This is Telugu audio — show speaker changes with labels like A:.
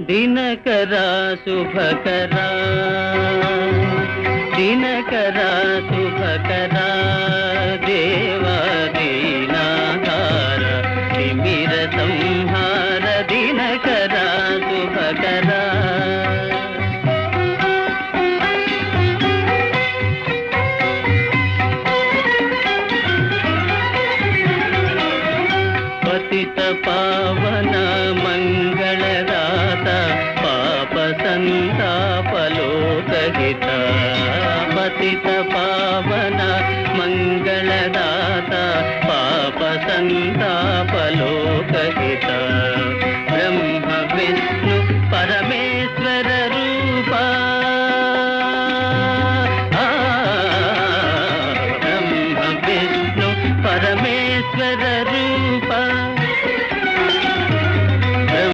A: దినకరా శుభకరా దినకరా శుభకరా దేవా దీనాధార తిమిర సంహార దినకరా శుభకరా పతిత పావన మంగళ పతిత పావన మంగళదాత పాప సంతాపలోకహిత బ్రహ్మ విష్ణు పరమేశ్వర రూప బ్రహ్మ విష్ణు పరమేశ్వర